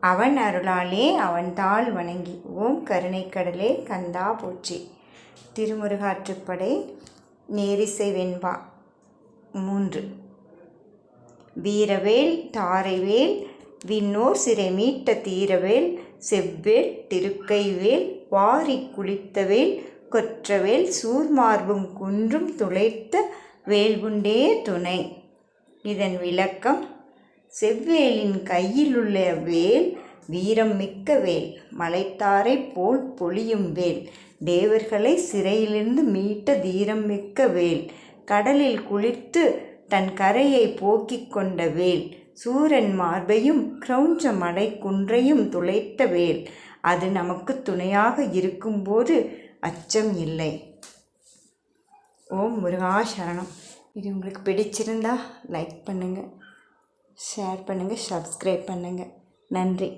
அவன் அருளாலே அவன் தாள் வணங்கி ஓம் கருணைக்கடலே கந்தா போற்றி. திருமுருகாற்றுப்படை நேரிசை வெண்பா. மூன்று. வீரவேல் தாரைவேல் விண்ணோர் சிறை மீட்ட தீரவேல் செவ்வேல் திருக்கைவேல் வாரி குளித்தவேல் கொற்றவேல் சூர்மார்பும் குன்றும் துளைத்த வேல்குண்டே துணை. இதன் விளக்கம் செவ்வேலின் கையிலுள்ள வேல் வீரம் மிக்க வேல். மலைத்தாரை போல் பொழியும் வேல். தேவர்களை சிறையிலிருந்து மீட்ட தீரம் மிக்க வேல். கடலில் குளித்து தன் கரையை போக்கிக் கொண்ட வேல். சூரன் மார்பையும் கிரௌஞ்ச மலை குன்றையும் துளைத்த வேல். அது நமக்கு துணையாக இருக்கும்போது அச்சம் இல்லை. ஓம் முருகா சரணம். இது உங்களுக்கு பிடிச்சிருந்தா லைக் பண்ணுங்கள் ஷேர் பண்ணுங்கள் சப்ஸ்கிரைப் பண்ணுங்கள் நன்றி.